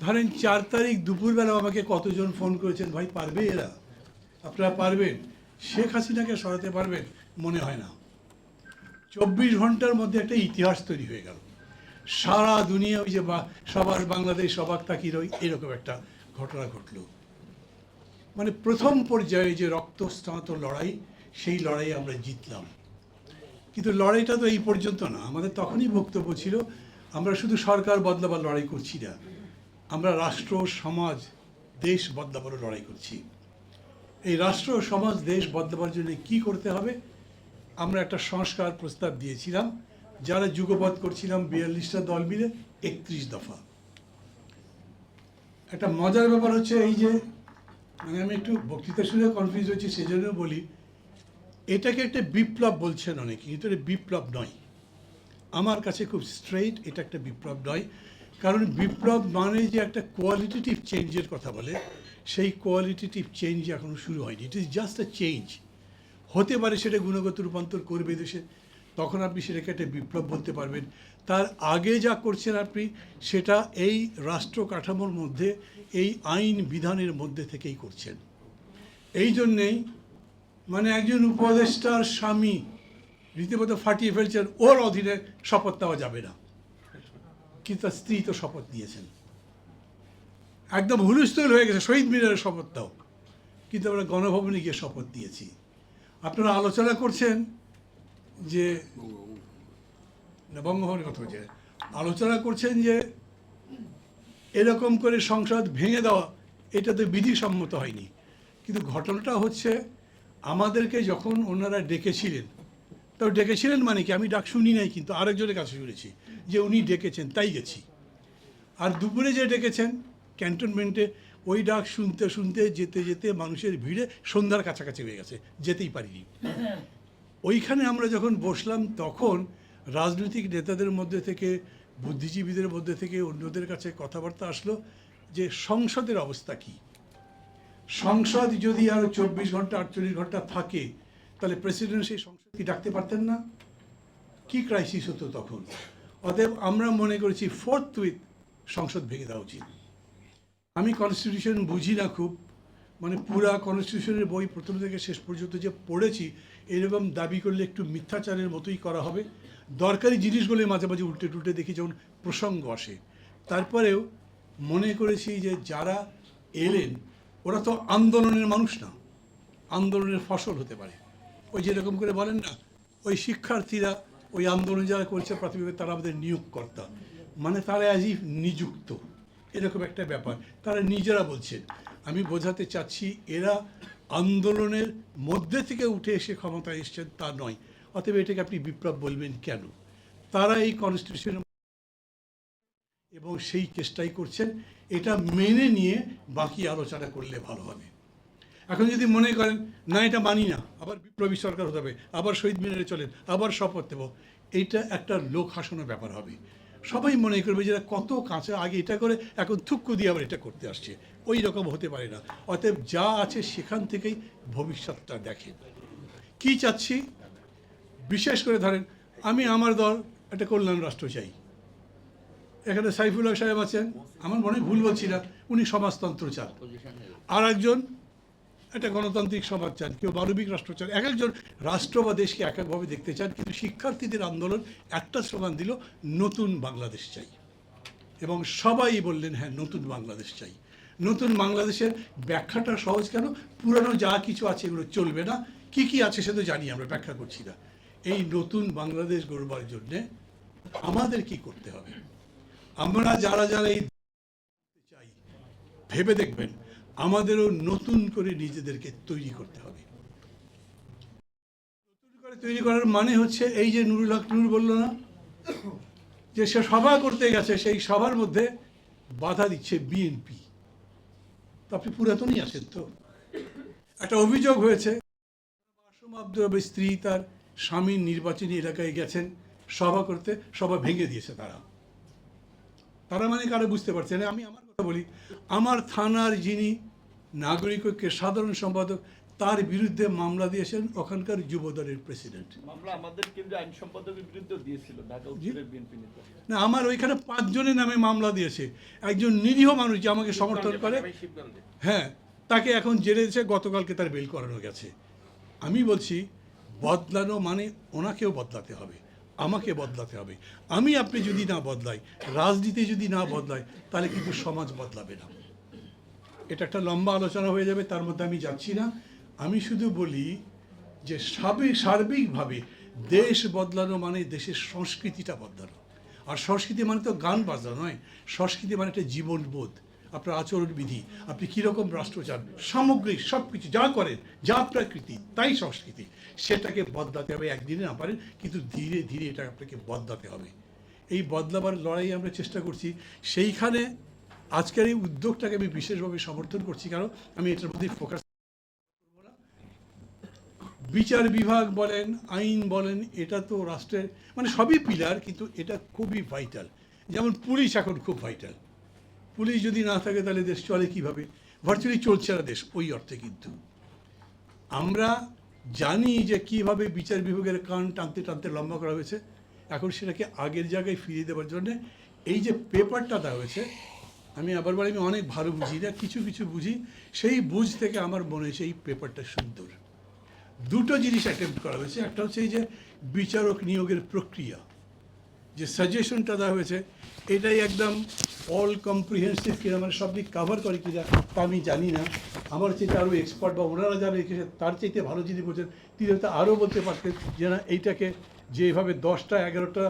ধরেন চার তারিখ দুপুরবেলা আমাকে কতজন ফোন করেছেন, ভাই, পারবে এরা? আপনারা পারবেন? শেখ হাসিনাকে সরাতে পারবেন? মনে হয় না। চব্বিশ ঘণ্টার মধ্যে একটা ইতিহাস তৈরি হয়ে গেল। সারা দুনিয়া ওই যে সবার বাংলাদেশ অবাক তাকির ওই এরকম একটা ঘটনা ঘটলো। মানে প্রথম পর্যায়ে যে রক্তস্নাত লড়াই, সেই লড়াই আমরা জিতলাম। কিন্তু লড়াইটা তো এই পর্যন্ত না। আমাদের তখনই বক্তব্য ছিল আমরা শুধু সরকার বদলাবার লড়াই করছি না, আমরা রাষ্ট্র, সমাজ, দেশ বদলাবারও লড়াই করছি। এই রাষ্ট্র, সমাজ, দেশ বদলাবার জন্য কি করতে হবে? আমরা একটা সংস্কার প্রস্তাব দিয়েছিলাম, যারা যুগপৎ করছিলাম বিয়াল্লিশটা দল মিলে একত্রিশ দফা। একটা মজার ব্যাপার হচ্ছে এই যে মানে আমি একটু বক্তৃতা শুনে কনফিউজ হচ্ছি সেজন্য বলি, এটাকে একটা বিপ্লব বলছেন অনেকে, এটা বিপ্লব নয়। আমার কাছে খুব স্ট্রেইট এটা একটা বিপ্লব নয়। কারণ বিপ্লব মানে যে একটা কোয়ালিটেটিভ চেঞ্জের কথা বলে। সেই কোয়ালিটেটিভ চেঞ্জ এখনও শুরু হয়নি। It is just a change হতে পারে সেটা গুণগত রূপান্তর করবে দেশে। তখন আপনি সেটাকে একটা বিপ্লব বলতে পারবেন। তার আগে যা করছেন আপনি, সেটা এই রাষ্ট্র কাঠামোর মধ্যে, এই আইন বিধানের মধ্যে থেকেই করছেন। এই জন্যেই মানে একজন উপদেষ্টার স্বামী রীতিমতো ফাটিয়ে ফেলছেন, ওর অধীনে শপথ দেওয়া যাবে না। কিন্তু তার স্ত্রী তো শপথ নিয়েছেন। একদম হুলস্থুল হয়ে গেছে, শহীদ মিনারের শপথ দাও কিন্তু আমরা গণভবনে গিয়ে শপথ দিয়েছি। আপনারা আলোচনা করছেন যে বঙ্গভবনের কথা হচ্ছে আলোচনা করছেন যে, এরকম করে সংসদ ভেঙে দেওয়া, এটা তো বিধিসম্মত হয়নি। কিন্তু ঘটনাটা হচ্ছে, আমাদেরকে যখন ওনারা ডেকেছিলেন তো ডেকেছিলেন মানে কি? আমি ডাক শুনি নাই কিন্তু আরেকজনের কাছে শুনেছি যে উনি ডেকেছেন, তাই গেছি। আর দুপুরে যে ডেকেছেন, ক্যান্টনমেন্টে ওই ডাক শুনতে শুনতে, যেতে যেতে মানুষের ভিড়ে সন্ধ্যার কাছাকাছি হয়ে গেছে, যেতেই পারিনি। ওইখানে আমরা যখন বসলাম, তখন রাজনৈতিক নেতাদের মধ্যে থেকে, বুদ্ধিজীবীদের মধ্যে থেকে অন্যদের কাছে কথাবার্তা আসলো যে সংসদের অবস্থা কী? সংসদ যদি আরও চব্বিশ ঘণ্টা, আটচল্লিশ ঘণ্টা থাকে তাহলে প্রেসিডেন্ট সেই সংসদ কি ডাকতে পারতেন না। কি ক্রাইসিস হতো তখন? অতএব আমরা মনে করেছি ফোর্থ উইথ সংসদ ভেঙে দেওয়া উচিত। আমি কনস্টিটিউশন বুঝি না খুব। মানে পুরা কনস্টিটিউশনের বই প্রথম থেকে শেষ পর্যন্ত যে পড়েছি, এরকম দাবি করলে একটু মিথ্যাচারের মতোই করা হবে। দরকারি জিনিসগুলো মাঝে মাঝে উল্টে টুলটে দেখি, যেমন প্রসঙ্গ আসে। তারপরেও মনে করেছি যে যারা এলেন, ওরা তো আন্দোলনের মানুষ না। আন্দোলনের ফসল হতে পারে। ওই যেরকম করে বলেন না, ওই শিক্ষার্থীরা ওই আন্দোলন যারা করছে প্রাথমিকভাবে তারা আমাদের নিয়োগকর্তা। মানে তারা অ্যাজ ইফ নিযুক্ত। এরকম একটা ব্যাপার। তারা নিজেরা বলছেন, আমি বোঝাতে চাচ্ছি এরা আন্দোলনের মধ্যে থেকে উঠে এসে ক্ষমতায় এসছেন, তা নয়। অতএব এটাকে আপনি বিপ্লব বলবেন কেন? তারা এই কনস্টিটিউশন এবং সেই চেষ্টাই করছেন। এটা মেনে নিয়ে বাকি আলোচনা করলে ভালো হবে। এখন যদি মনে করেন, না, এটা মানি না, আবার বিপ্লবী সরকার হতে হবে, আবার শহীদ মিনারে চলেন, আবার শপথ দেব এইটা একটা লোক হাসানোর ব্যাপার হবে। সবাই মনে করবে যে কত কাঁচা, আগে এটা করে, এখন থুক্কু দিয়ে আবার এটা করতে আসছে। ওই রকম হতে পারে না। অতএব যা আছে সেখান থেকেই ভবিষ্যৎটা দেখে কি চাচ্ছি? বিশেষ করে ধরেন, আমি আমার দল, একটা কল্যাণ রাষ্ট্র চাই। এখানে সাইফুল্লাহ সাহেব আছেন, আমার মনে ভুল বলছি না, উনি সমাজতন্ত্র চান। আর একজন একটা গণতান্ত্রিক সমাজ চান, কেউ মানবিক রাষ্ট্র চান। এক একজন রাষ্ট্র বা দেশকে এক একভাবে দেখতে চান, কিন্তু শিক্ষার্থীদের আন্দোলন একটা স্লোগান দিল, নতুন বাংলাদেশ চাই। এবং সবাই বললেন হ্যাঁ নতুন বাংলাদেশ চাই। নতুন বাংলাদেশের ব্যাখ্যাটা সহজ কেন? পুরানো যা কিছু আছে এগুলো চলবে না। কি কি আছে সে তো জানি, আমরা ব্যাখ্যা করছি না। এই নতুন বাংলাদেশ গড়বার জন্যে আমাদের কি করতে হবে? আমরা যারা যারা এই চাই, ভেবে দেখবেন আমাদেরও নতুন করে নিজেদেরকে তৈরি করতে হবে। নতুন করে তৈরি করার মানে হচ্ছে এই যে নুরুল হক নুর বলল না, যে সে সভা করতে গেছে, সেই সভার মধ্যে বাধা দিচ্ছে বিএনপি। তো আপনি পুরাতনই আছেন তো। একটা অভিযোগ হয়েছে, মাসুম আব্দুল স্ত্রী তার স্বামীর নির্বাচনী এলাকায় গেছেন সভা করতে, সভা ভেঙে দিয়েছে তারা। তারা মানে কারও বুঝতে পারছে না। আমি আমার কথা বলি, আমার থানার যিনি নাগরিক ঐক্যের সাধারণ সম্পাদক তার বিরুদ্ধে মামলা দিয়েছেন ওখানকার যুবদলের প্রেসিডেন্ট। মামলা আমাদের কেন্দ্রীয় আইন সম্পাদকের বিরুদ্ধেও দিয়েছিল ঢাকা উত্তরের বিএনপি নেতা। না আমার ওইখানে পাঁচজনের নামে মামলা দিয়েছে। একজন নিরীহ মানুষ যে আমাকে সমর্থন করে। হ্যাঁ তাকে এখন জেলে দিয়েছে গতকালকে তার বেল করানো গেছে। আমি বলছি বদলানো মানে ওনাকেও বদলাতে হবে আমাকে বদলাতে হবে। আমি আপনি যদি না বদলাই রাজনীতি যদি না বদলাই তাহলে কিন্তু সমাজ বদলাবে না। এটা একটা লম্বা আলোচনা হয়ে যাবে, তার মধ্যে আমি যাচ্ছি না। আমি শুধু বলি যে সার্বিক সার্বিকভাবে দেশ বদলানো মানে দেশের সংস্কৃতিটা বদলানো। আর সংস্কৃতি মানে তো গান বাজনা নয়, সংস্কৃতি মানে একটা জীবনবোধ, আপনার আচরণবিধি। আপনি কীরকম রাষ্ট্র চান, সামগ্রিক সব কিছু যা করেন, যা প্রকৃতি, তাই সংস্কৃতি। সেটাকে বদলাতে হবে, একদিনে না পারেন, কিন্তু ধীরে ধীরে এটা আপনাকে বদলাতে হবে। এই বদলাবার লড়াই আমরা চেষ্টা করছি। সেইখানে আজকের এই উদ্যোগটাকে আমি বিশেষভাবে সমর্থন করছি, কারণ আমি এটার মধ্যে ফোকাস বিচার বিভাগ বলেন, আইন বলেন, এটা তো রাষ্ট্রের মানে সবই পিলার কিন্তু এটা খুবই ভাইটাল যেমন পুলিশ এখন খুব ভাইটাল পুলিশ যদি না থাকে, তাহলে দেশ চলে কীভাবে? ভার্চুয়ালি চলছে না দেশ, ওই অর্থে কিন্তু। আমরা জানি যে কীভাবে বিচার বিভাগের কান টানতে টানতে লম্বা করা হয়েছে। এখন সেটাকে আগের জায়গায় ফিরিয়ে দেওয়ার জন্য এই যে পেপারটা দেওয়া হয়েছে আমি আবার বলি, আমি অনেক ভালো বুঝি না কিছু কিছু বুঝি, সেই বুঝ থেকে আমার মনে হয়েছে এই পেপারটা সুন্দর। দুটো জিনিস অ্যাটেম্প্ট করা হয়েছে, একটা হচ্ছে এই যে বিচারক নিয়োগের প্রক্রিয়া। যে সাজেশনটা দেওয়া হয়েছে, এটাই একদম অল কম্প্রিহেন্সিভ কিনা মানে সব দিক কাভার করে কিনা, তা আমি জানি না। আমার চাইতে আরও এক্সপার্ট বা ওনারা যারা লিখেছে তার চাইতে ভালো যিনি বলছেন, তিনি হয়তো আরও বলতে পারতেন যে না, এইটাকে যেভাবে দশটা, এগারোটা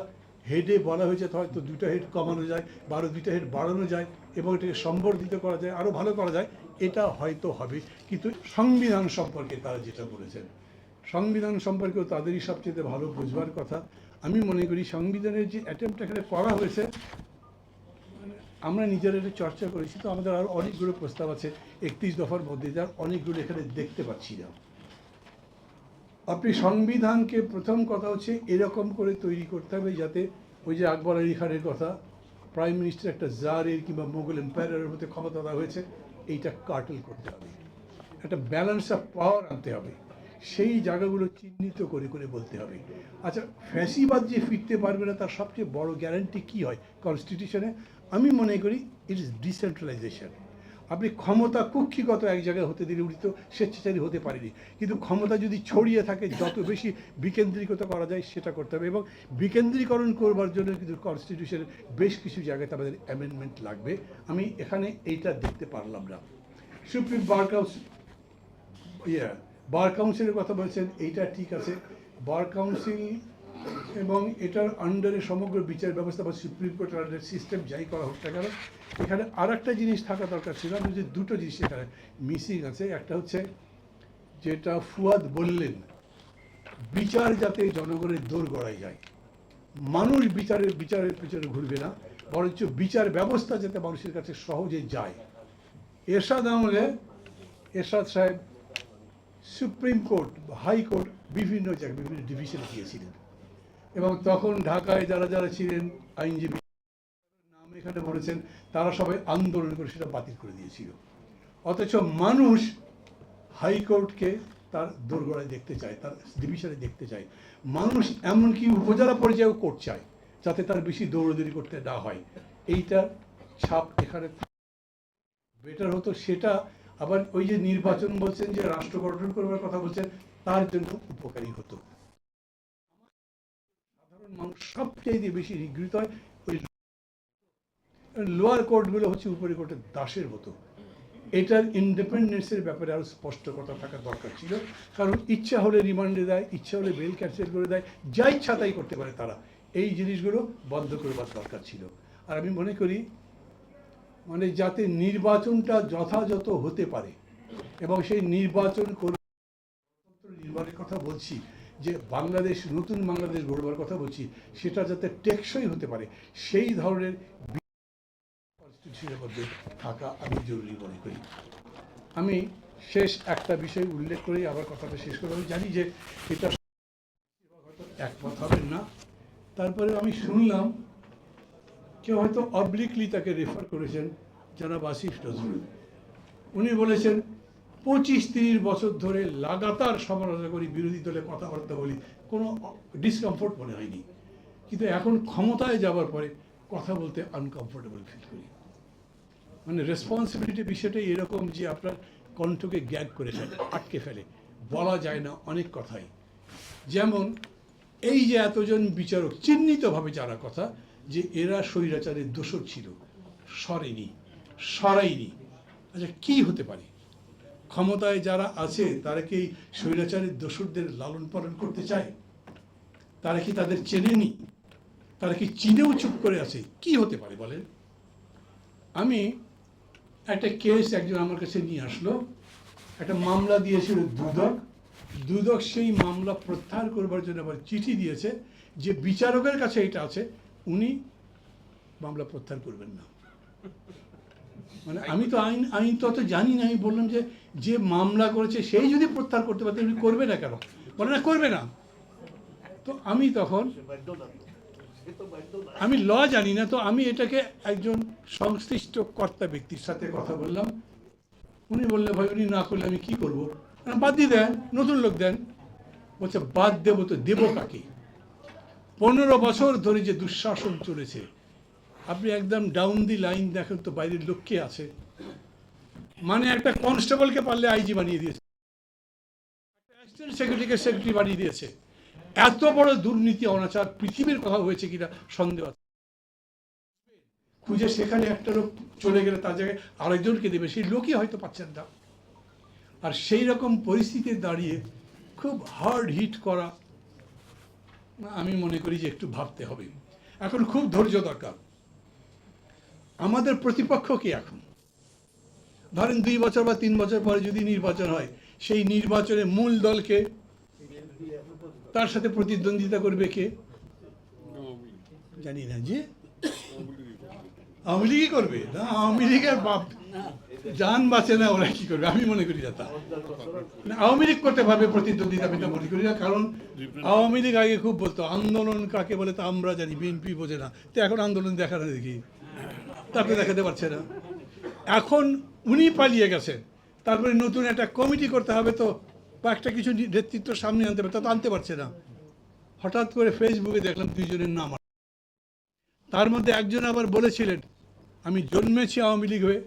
হেডে বলা হয়েছে হয়তো দুটো হেড কমানো যায়, বারো দুটো হেড বাড়ানো যায়। এবং এটাকে সম্বর্ধিত করা যায় আরও ভালো করা যায়, এটা হয়তো হবে। কিন্তু সংবিধান সম্পর্কে তারা যেটা বলেছেন, সংবিধান সম্পর্কেও তাদেরই সবচেয়ে ভালো বুঝবার কথা। আমি মনে করি সংবিধানের যে অ্যাটেম্পটা এখানে করা হয়েছে, আমরা নিজেরা এটা চর্চা করেছি, তো আমাদের আরও অনেকগুলো প্রস্তাব আছে, একত্রিশ দফার মধ্যে, যার অনেকগুলো এখানে দেখতে পাচ্ছি না। আপনি সংবিধানকে প্রথম কথা হচ্ছে এরকম করে তৈরি করতে হবে যাতে ওই যে আকবর আলী খানের কথা প্রাইম মিনিস্টার একটা জারের কিংবা মোগল এম্পায়ারের মধ্যে ক্ষমতা দেওয়া হয়েছে, এইটা কাটল করতে হবে। একটা ব্যালেন্স অফ পাওয়ার আনতে হবে। সেই জায়গাগুলো চিহ্নিত করে করে বলতে হবে। আচ্ছা ফ্যাসিবাদ যে ফিরতে পারবে না, তার সবচেয়ে বড় গ্যারান্টি কি হয় কনস্টিটিউশনে আমি মনে করি ইট ইস ডিসেন্ট্রালাইজেশন আপনি ক্ষমতা কুক্ষিগত এক জায়গায় হতে দিলে উনি তো স্বেচ্ছাচারী হতে পারেনি। কিন্তু ক্ষমতা যদি ছড়িয়ে থাকে, যত বেশি বিকেন্দ্রীকৃত করা যায় সেটা করতে হবে এবং বিকেন্দ্রীকরণ করবার জন্য কিন্তু কনস্টিটিউশনের বেশ কিছু জায়গায় আমাদের অ্যামেন্ডমেন্ট লাগবে। আমি এখানে এইটা দেখতে পারলাম না। সুপ্রিম বার কাউন্সিল ইয়ে বার কাউন্সিলের কথা বলছেন, এইটা ঠিক আছে। বার কাউন্সিল এবং এটার আন্ডারে সমগ্র বিচার ব্যবস্থা বা সুপ্রিম কোর্টের আন্ডার সিস্টেম যাই করা হোক না কেন, এখানে আর একটা জিনিস থাকা দরকার ছিল, আমি যে দুটো জিনিস এখানে মিসিং আছে। একটা হচ্ছে যেটা ফুয়াদ বললেন, বিচার যাতে জনগণের দৌড় গড়ায় যায়। মানুষ বিচারের বিচারের পিছনে ঘুরবে না, বরঞ্চ বিচার ব্যবস্থা যাতে মানুষের কাছে সহজে যায়। এরশাদ আমলে, এরশাদ সাহেব সুপ্রিম কোর্ট হাই কোর্ট বিভিন্ন জায়গায় বিভিন্ন ডিভিশনে গিয়েছিলেন এবং তখন ঢাকায় যারা যারা ছিলেন আইনজীবী নাম এখানে বলেছেন, তারা সবাই আন্দোলন করে সেটা বাতিল করে দিয়েছিল। অথচ মানুষ হাইকোর্টকে তার দোরগোড়ায় দেখতে চায়, তার ডিভিশনে দেখতে চায়। মানুষ এমনকি উপজেলা পর্যায়েও কোর্ট চায়, যাতে তার বেশি দৌড়দৌড়ি করতে না হয়। এইটা ছাপ এখানে বেটার হতো সেটা। আবার ওই যে নির্বাচন বলছেন যে, রাষ্ট্র গঠন করবার কথা বলছেন, তার জন্য উপকারী হতো। মানুষ সবচেয়ে বেশি নিগৃহীত হয় ওই লোয়ার কোর্টগুলো হচ্ছে উপরে কোর্টের দাসের মতো। এটার ইন্ডিপেন্ডেন্সের ব্যাপারে আরও স্পষ্ট কথা থাকা দরকার ছিল। কারণ ইচ্ছা হলে রিমান্ডে দেয়, ইচ্ছা হলে বেল ক্যান্সেল করে দেয়, যা ইচ্ছা তাই করতে পারে তারা। এই জিনিসগুলো বন্ধ করবার দরকার ছিল। আর আমি মনে করি মানে যাতে নির্বাচনটা যথাযথ হতে পারে এবং সেই নির্বাচন করে কথা বলছি যে বাংলাদেশ, নতুন বাংলাদেশ গড়বার কথা বলছি, সেটা যাতে টেকসই হতে পারে, সেই ধরনের কনস্টিটিউশনের মধ্যে থাকা আমি জরুরি মনে করি। আমি শেষ একটা বিষয় উল্লেখ করে আবার কথাটা শেষ করে আমি জানি যে এটা একমত হবেন না। তারপরে আমি শুনলাম, কেউ হয়তো অবলিকলি তাকে রেফার করেছেন যারা বাসিফ নজরুল। উনি বলেছেন পঁচিশ, তিরিশ বছর ধরে লাগাতার সমালোচনা করি বিরোধী দলে কথাবার্তা বলি, কোনো ডিসকমফোর্ট মনে হয়নি। কিন্তু এখন ক্ষমতায় যাওয়ার পরে কথা বলতে আনকমফোর্টেবল ফিল করি। মানে রেসপন্সিবিলিটি বিষয়টা এরকম যে আপনার কণ্ঠকে গ্যাগ করে ফেলে, আটকে ফেলে। বলা যায় না অনেক কথাই। যেমন এই যে এতজন বিচারক, চিহ্নিতভাবে যারা কথা যে এরা স্বৈরাচারের দোষর ছিল, সরেনি সরাইনি আচ্ছা কি হতে পারে? ক্ষমতায় যারা আছে, তারা কি এই স্বৈরাচারের দোসরদের লালন পালন করতে চায়? তারা কি তাদের চেনেনি? তারা কি চিনেও চুপ করে আছে? কি হতে পারে বলেন? আমি একটা কেস একজন আমার কাছে নিয়ে আসলো। একটা মামলা দিয়েছিল দুদক। দুদক সেই মামলা প্রত্যাহার করবার জন্য আবার চিঠি দিয়েছে যে বিচারকের কাছে এটা আছে। উনি মামলা প্রত্যাহার করবেন না। মানে আমি তো আইন আইন তো অত জানি না আমি বললাম যে যে মামলা করেছে সেই যদি প্রত্যাহার করতে পারতেন উনি করবে না কেন? বলে না করবে না। তো আমি তখন আমি ল জানি না তো আমি এটাকে একজন সংশ্লিষ্ট কর্তা ব্যক্তির সাথে কথা বললাম। উনি বললে ভাই উনি না করলে আমি কি করব? বাদ দিয়ে দেন নতুন লোক দেন। বলছে বাদ দেবো তো দেবো কাকে? পনেরো বছর ধরে যে দুঃশাসন চলেছে আপনি একদম ডাউন দি লাইন দেখেন তো বাইরের লোক কে আছে। মানে একটা কনস্টেবলকে পারলে আইজি বানিয়ে দিয়েছে। অ্যাসিস্ট্যান্ট সেক্রেটারিকে সেক্রেটারি বানিয়ে দিয়েছে। এত বড় দুর্নীতি, অনাচার পৃথিবীর কথা হয়েছে কিনা সন্দেহ আছে। খুঁজে সেখানে একটা লোক চলে গেলে তার জায়গায় আরেকজনকে দেবে, সেই লোকই হয়তো পাচ্ছেন না। আর সেই রকম পরিস্থিতিতে দাঁড়িয়ে খুব হার্ড হিট করা, আমি মনে করি যে একটু ভাবতে হবে। এখন খুব ধৈর্য দরকার। আমাদের প্রতিপক্ষ কি এখন? ধরেন দুই বছর বা তিন বছর পরে যদি নির্বাচন হয়, সেই নির্বাচনে মূল দলকে তার সাথে প্রতিদ্বন্দ্বিতা করবে কে? জানি না যে। আওয়ামী লীগই করবে। না, আওয়ামী লীগের বাপ যান বাঁচে না, ওরা কি করবে? আমি মনে করি তা। আওয়ামী লীগ করতে পারবে প্রতিদ্বন্দ্বিতা আমি তা মনে করি না, কারণ আওয়ামী লীগ আগে খুব বলতো, আন্দোলন কাকে বলে তা আমরা জানি, বিএনপি বোঝে না। তো এখন আন্দোলন দেখা না দেখি তাকে দেখাতে পারছে না। এখন উনি পালিয়ে গেছেন তারপরে নতুন একটা কমিটি করতে হবে তো, বা একটা কিছু নেতৃত্ব সামনে আনতে হবে, তা তো আনতে পারছে না। হঠাৎ করে ফেসবুকে দেখলাম দুইজনের নাম তার মধ্যে একজন আবার বলেছিলেন, আমি জন্মেছি আওয়ামী লীগ হয়ে,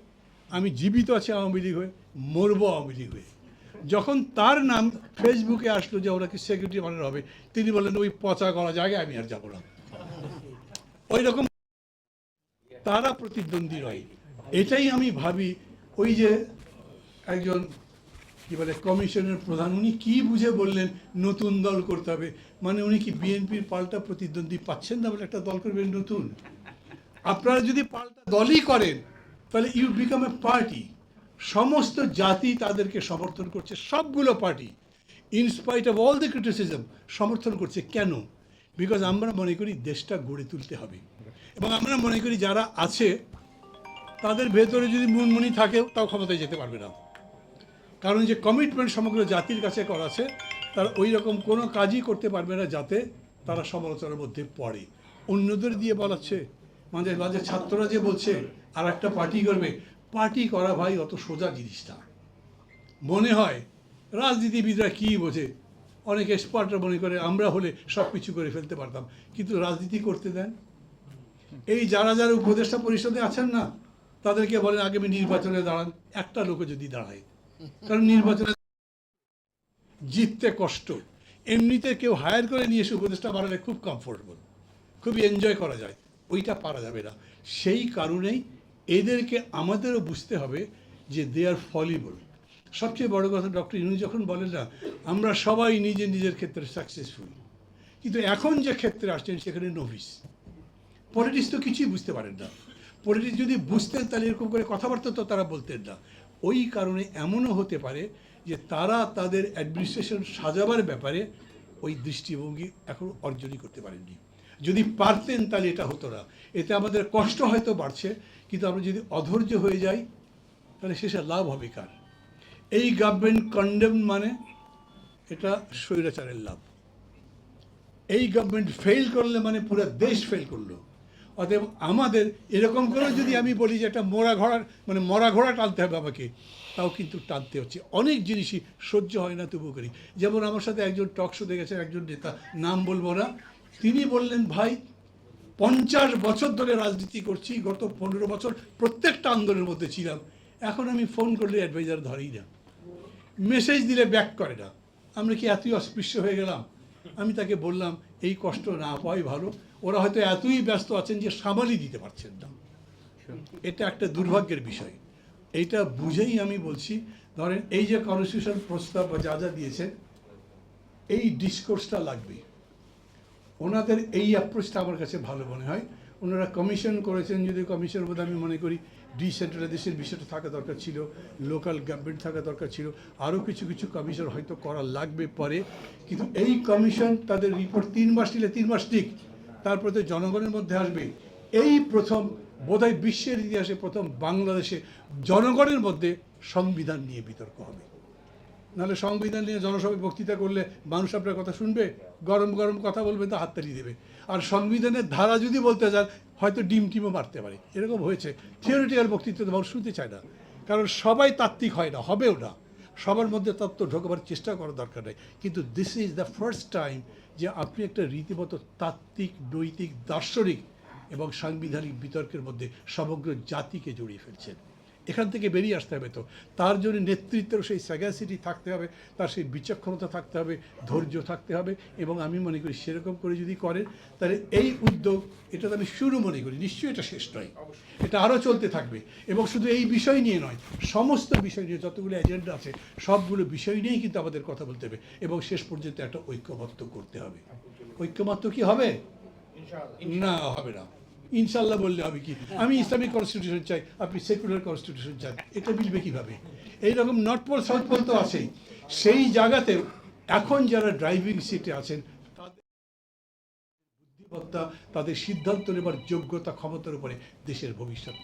আমি জীবিত আছি আওয়ামী লীগ হয়ে, মরবো আওয়ামী লীগ হয়ে। যখন তার নাম ফেসবুকে আসলো যে ওরা কি সেক্রেটারি বানানো হবে, তিনি বললেন, ওই পচা করা জায়গায় আমি আর যাব না। ওই রকম তারা প্রতিদ্বন্দ্বী নয় এটাই আমি ভাবি। ওই যে একজন কি বলে, কমিশনের প্রধান, উনি কি বুঝে বললেন, নতুন দল করতে হবে। মানে উনি কি বিএনপির পাল্টা প্রতিদ্বন্দ্বী পাচ্ছেন না বলে একটা দল করবেন নতুন? আপনারা যদি পাল্টা দলই করেন, তাহলে ইউ বিকাম এ পার্টি সমস্ত জাতি তাদেরকে সমর্থন করছে, সবগুলো party in spite of all the criticism সমর্থন করছে। কেন? বিকজ আমরা মনে করি দেশটা গড়ে তুলতে হবে। এবং আমরা মনে করি যারা আছে, তাদের ভেতরে যদি মুনমুনি থাকে, তাও ক্ষমতায় যেতে পারবে না। কারণ যে কমিটমেন্ট সমগ্র জাতির কাছে করা আছে, তারা ওই রকম কোনো কাজই করতে পারবে না যাতে তারা সমালোচনার মধ্যে পড়ে। অন্যদের দিয়ে বলাচ্ছে, মাঝে মাঝে ছাত্ররা যে বলছে আর একটা পার্টি করবে পার্টি করা ভাই অত সোজা জিনিসটা। মনে হয়, রাজনীতিবিদরা কী বোঝে? অনেক এক্সপার্টরা মনে করে, আমরা হলে সব কিছু করে ফেলতে পারতাম। কিন্তু রাজনীতি করতে দেন। এই যারা যারা উপদেষ্টা পরিষদে আছেন না, তাদেরকে বলেন, আগামী নির্বাচনে দাঁড়ান। একটা লোক যদি দাঁড়ায়। কারণ নির্বাচনে জিততে কষ্ট। এমনিতে কেউ হায়ার করে নিয়ে এসে উপদেষ্টা বাড়ালে খুব কমফোর্টেবল খুবই এনজয় করা যায়। ওইটা পারা যাবে না। সেই কারণেই এদেরকে আমাদেরও বুঝতে হবে যে দে আর ফলিবল সবচেয়ে বড় কথা ডক্টর ইনু যখন বলেন না, আমরা সবাই নিজে নিজের ক্ষেত্রে সাকসেসফুল কিন্তু এখন যে ক্ষেত্রে আসছেন, সেখানে নভিস পলিটিক্স তো কিছুই বুঝতে পারেন না। পলিটিক্স যদি বুঝতেন, তাহলে এরকম করে কথাবার্তা তো তারা বলতেন না। ওই কারণে এমনও হতে পারে যে তারা তাদের অ্যাডমিনিস্ট্রেশন সাজাবার ব্যাপারে ওই দৃষ্টিভঙ্গি এখন অর্জনই করতে পারেননি। যদি পারতেন, তাহলে এটা হতো না। এতে আমাদের কষ্ট হয়তো বাড়ছে, কিন্তু আমরা যদি অধৈর্য হয়ে যাই, তাহলে শেষে লাভ হবে কার? এই গভর্নমেন্ট কন্ডেম মানে এটা স্বৈরাচারের লাভ। এই গভর্নমেন্ট ফেল করলে মানে পুরো দেশ ফেল করল। অতএব আমাদের এরকম করে যদি আমি বলি যে একটা মরা ঘোড়া মানে মরা ঘোড়া টানতে হবে আমাকে, তাও কিন্তু টানতে হচ্ছে। অনেক জিনিসই সহ্য হয় না তবু করি। যেমন আমার সাথে একজন টক শো দেখেছেন একজন নেতা, নাম বলব না। তিনি বললেন, ভাই, পঞ্চাশ বছর ধরে রাজনীতি করছি, গত পনেরো বছর প্রত্যেকটা আন্দোলনের মধ্যে ছিলাম। এখন আমি ফোন করলে অ্যাডভাইজার ধরেই না। মেসেজ দিলে ব্যাক করে না। আমরা কি এতই অস্পৃশ্য হয়ে গেলাম? আমি তাকে বললাম, এই কষ্ট না পাওয়াই ভালো। ওরা হয়তো এতই ব্যস্ত আছেন যে সামালই দিতে পারছেন না। এটা একটা দুর্ভাগ্যের বিষয়। এইটা বুঝেই আমি বলছি, ধরেন এই যে কনস্টিটিউশন প্রস্তাব বা যা যা দিয়েছে, এই ডিসকোর্সটা লাগবে ওনাদের এই অ্যাপ্রোচটা আমার কাছে ভালো মনে হয়। ওনারা কমিশন করেছেন, যদি কমিশনের মধ্যে আমি মনে করি ডিসেন্ট্রালাইজেশন বিষয়টা থাকা দরকার ছিল লোকাল গভর্নমেন্ট থাকা দরকার ছিল, আরও কিছু কিছু কমিশন হয়তো করা লাগবে পরে। কিন্তু এই কমিশন তাদের রিপোর্ট তিন মাস নিলে তিন মাস ঠিক। তারপরে তো জনগণের মধ্যে আসবে। এই প্রথম, বোধহয় বিশ্বের ইতিহাসে প্রথম বাংলাদেশে জনগণের মধ্যে সংবিধান নিয়ে বিতর্ক হবে। নাহলে সংবিধান নিয়ে জনসভায় বক্তৃতা করলে মানুষ আপনার কথা শুনবে, গরম গরম কথা বলবে, তো হাততালি দেবে। আর সংবিধানের ধারা যদি বলতে যান, হয়তো ডিম টিমও মারতে পারে। এরকম হয়েছে। থিওরিটিক্যাল বক্তৃতা তো মানুষ শুনতে চায় না। কারণ সবাই তাত্ত্বিক হয় না, হবেও না। সবার মধ্যে তত্ত্ব ঢোকাবার চেষ্টা করা দরকার নেই। কিন্তু this is the first time যে আপনি একটা রীতিমতো তাত্ত্বিক, নৈতিক, দার্শনিক এবং সাংবিধানিক বিতর্কের মধ্যে সমগ্র জাতিকে জড়িয়ে ফেলছেন। এখান থেকে বেরিয়ে আসতে হবে তো। তার জন্য নেতৃত্বের সেই স্যাগাসিটি থাকতে হবে তার সেই বিচক্ষণতা থাকতে হবে ধৈর্য থাকতে হবে এবং আমি মনে করি সেরকম করে যদি করেন তাহলে এই উদ্যোগ এটা তো আমি শুরু মনে করি নিশ্চয়ই এটা শেষ নয়। এটা আরও চলতে থাকবে এবং শুধু এই বিষয় নিয়ে নয় সমস্ত বিষয় নিয়ে যতগুলো এজেন্ডা আছে সবগুলো বিষয় নিয়েই কিন্তু আমাদের কথা বলতে হবে এবং শেষ পর্যন্ত একটা ঐক্যমত্য করতে হবে। ঐক্যমত্য কি হবে? না হবে না। ইনশাল্লাহ বললে হবে কি? আমি ইসলামিক কনস্টিটিউশন চাই, আপনি সেকুলার কনস্টিটিউশন চান। এটা মিলবে কীভাবে? এইরকম নর্থ পোল সাউথ পোল তো আছেই। সেই জায়গাতে এখন যারা ড্রাইভিং সিটে আছেন, তাদের বুদ্ধিমত্তা, তাদের সিদ্ধান্ত নেবার যোগ্যতা ক্ষমতার উপরে দেশের ভবিষ্যৎ